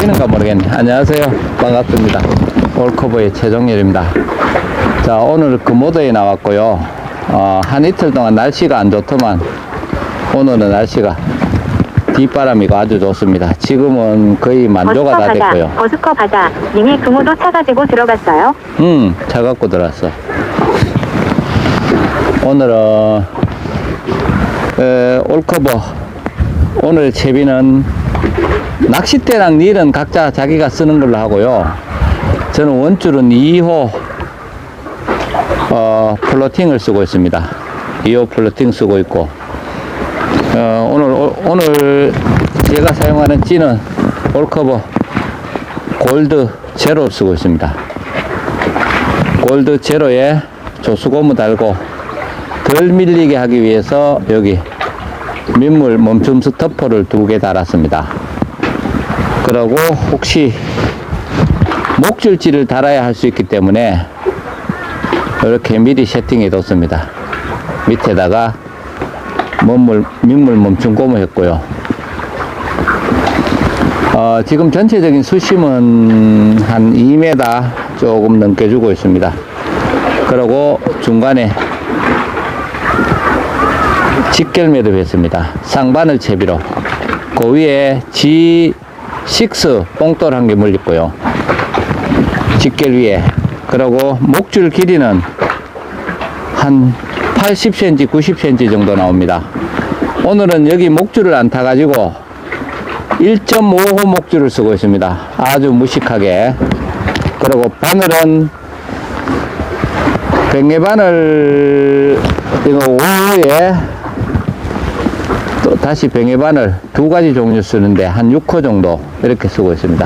보이는가 모르겠네. 안녕하세요. 반갑습니다. 올커버의 최종열입니다. 자, 오늘 금오도에 나왔고요. 어, 한 이틀 동안 날씨가 안 좋더만 오늘은 날씨가 뒷바람이고 아주 좋습니다. 지금은 거의 만조가 다 됐고요. 어스커 바다. 님이 금호도 차 가지고 들어갔어요. 음, 차 갖고 들어왔어. 오늘은, 에, 올커버. 오늘 채비는 낚싯대랑 릴은 각자 자기가 쓰는 걸로 하고요. 저는 원줄은 2호, 어, 플로팅을 쓰고 있습니다. 2호 플로팅 쓰고 있고, 어, 오늘, 오- 오늘 제가 사용하는 찌는 올커버 골드 제로 쓰고 있습니다. 골드 제로에 조수고무 달고 덜 밀리게 하기 위해서 여기 민물 멈춤 스토퍼를 두 개 달았습니다. 그러고 혹시 목줄지를 달아야 할 수 있기 때문에 이렇게 미리 세팅해 뒀습니다. 밑에다가 민물, 민물 멈춤 고무 했고요. 어, 지금 전체적인 수심은 한 2m 조금 넘게 주고 있습니다. 그리고 중간에 직결 매듭했습니다. 상바늘 채비로. 그 위에 G6 뽕돌 한개 물렸고요. 직결 위에. 그리고 목줄 길이는 한 80cm, 90cm 정도 나옵니다. 오늘은 여기 목줄을 안 타가지고 1.5호 목줄을 쓰고 있습니다. 아주 무식하게. 그리고 바늘은 뱅에바늘 이거 5호에 또 다시 뱅에바늘 두 가지 종류 쓰는데 한 6호 정도 이렇게 쓰고 있습니다.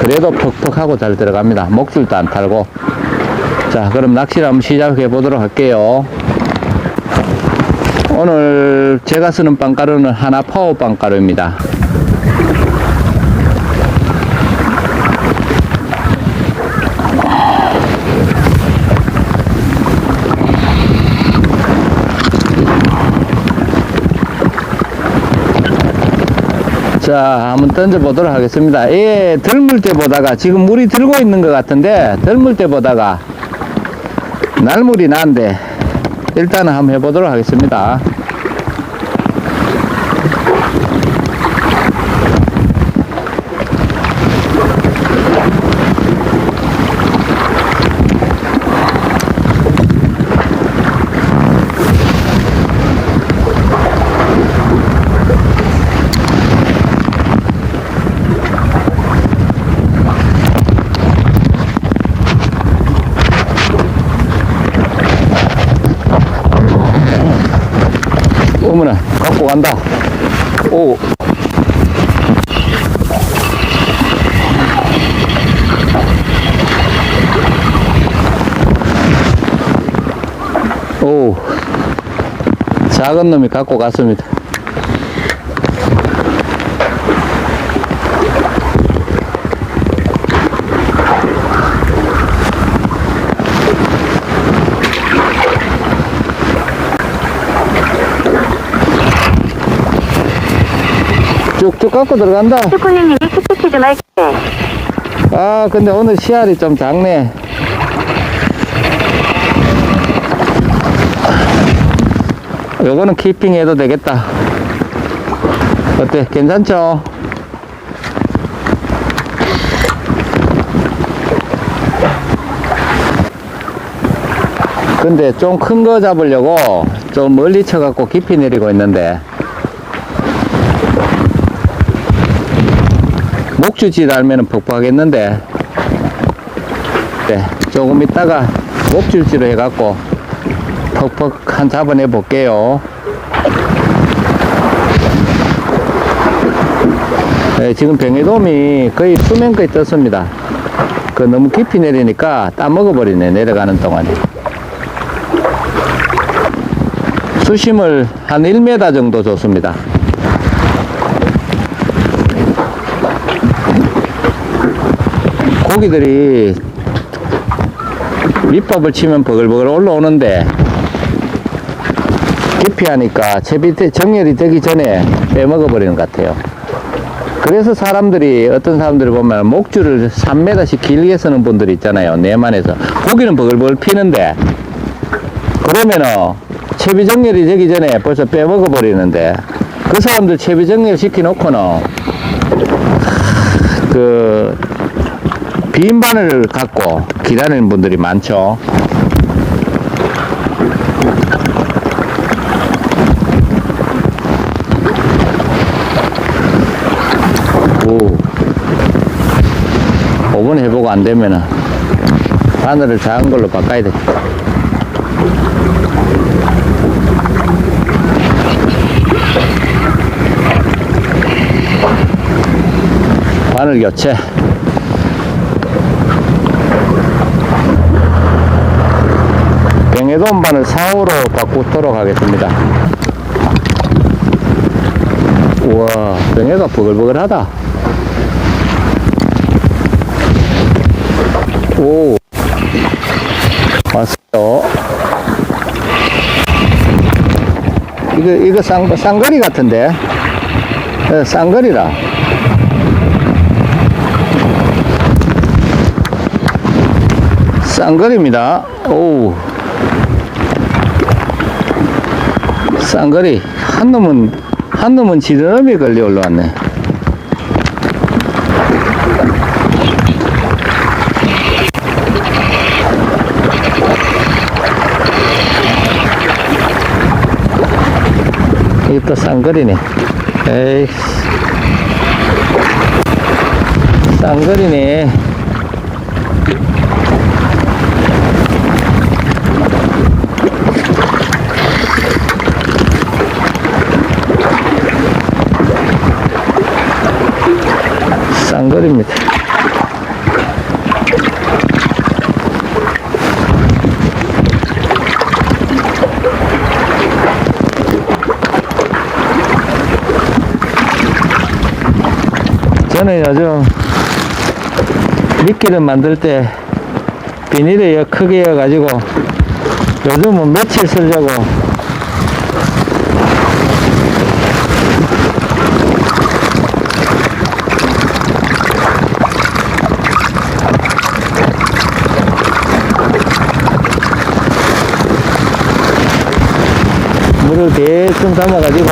그래도 퍽퍽하고 잘 들어갑니다. 목줄도 안 탈고. 자, 그럼 낚시를 한번 시작해 보도록 할게요. 오늘 제가 쓰는 빵가루는 하나 파워 빵가루입니다. 자, 한번 던져 보도록 하겠습니다. 예, 덜물 때 보다가 지금 물이 들고 있는 것 같은데, 덜물 때 보다가 날물이 난데, 일단은 한번 해보도록 하겠습니다. 어머나, 갖고 간다. 오. 오. 작은 놈이 갖고 갔습니다. 쭉쭉 갖고 들어간다. 슈쿠님이 키키키 좀 할게. 아, 근데 오늘 씨알이 좀 작네. 요거는 키핑 해도 되겠다. 어때? 괜찮죠? 근데 좀 큰 거 잡으려고 좀 멀리 쳐갖고 깊이 내리고 있는데 목주지 달면은 퍽퍽하겠는데. 네, 조금 있다가 목줄지로 해갖고 퍽퍽한 잡아내 볼게요. 네, 지금 병해돔이 거의 수면까지 떴습니다. 그 너무 깊이 내리니까 따먹어버리네 내려가는 동안에 수심을 한 1m 정도 줬습니다 고기들이 밑밥을 치면 버글버글 올라오는데 깊이 하니까 채비 때 정렬이 되기 전에 빼먹어 버리는 것 같아요. 그래서 사람들이 어떤 사람들이 보면 목줄을 3m씩 길게 쓰는 분들이 있잖아요. 내만에서 고기는 버글버글 피는데 그러면은 채비 정렬이 되기 전에 벌써 빼먹어 버리는데 그 사람들 채비 정렬 시켜놓고는 그 빈 바늘을 갖고 기다리는 분들이 많죠. 오. 5분 해보고 안 되면은 바늘을 작은 걸로 바꿔야 돼. 바늘 교체. 바늘 4호로 바꾸도록 하겠습니다. 우와, 병해가 버글버글하다. 오, 왔어요. 이거, 이거 쌍, 쌍거리 같은데? 예, 쌍거리라. 쌍거리입니다. 오. 쌍거리. 한 놈은, 한 놈은 지느러미 걸려 올라왔네. 또 쌍거리네. 에이. 쌍거리네. 쌍거리입니다. 저는 요즘 미끼를 만들 때 비닐을 여- 크게 해가지고 요즘은 며칠 쓰려고 물을 대충 담아가지고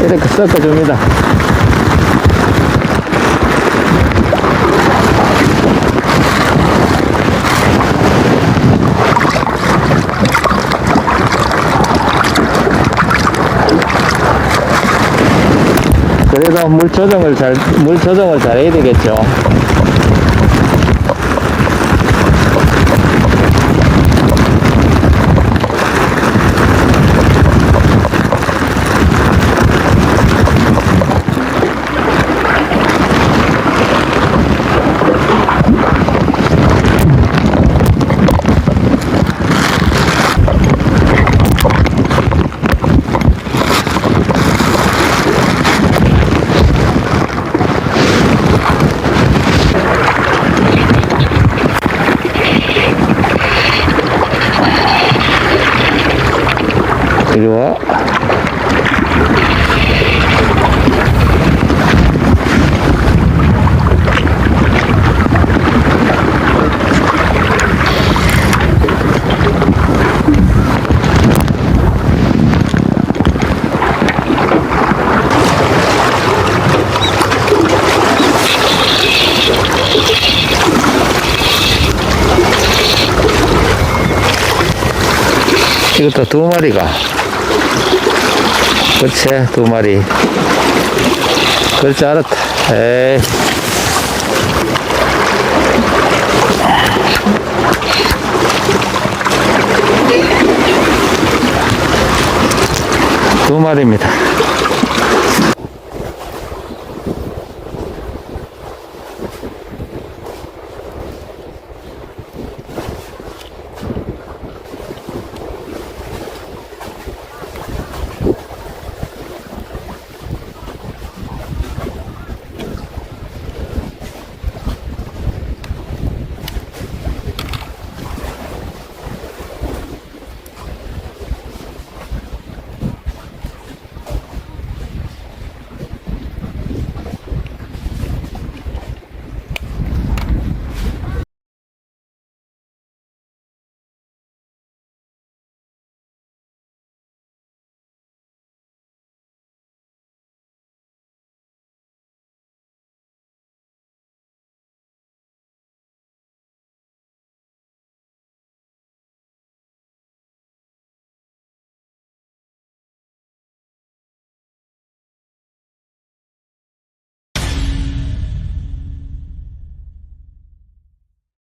이렇게 섞어줍니다. 그래도 물 조정을 잘, 물 조정을 잘 해야 되겠죠. 이리 와. 이것도 두 마리가. 그치, 두 마리. 그럴 줄 알았다. 에이. 두 마리입니다.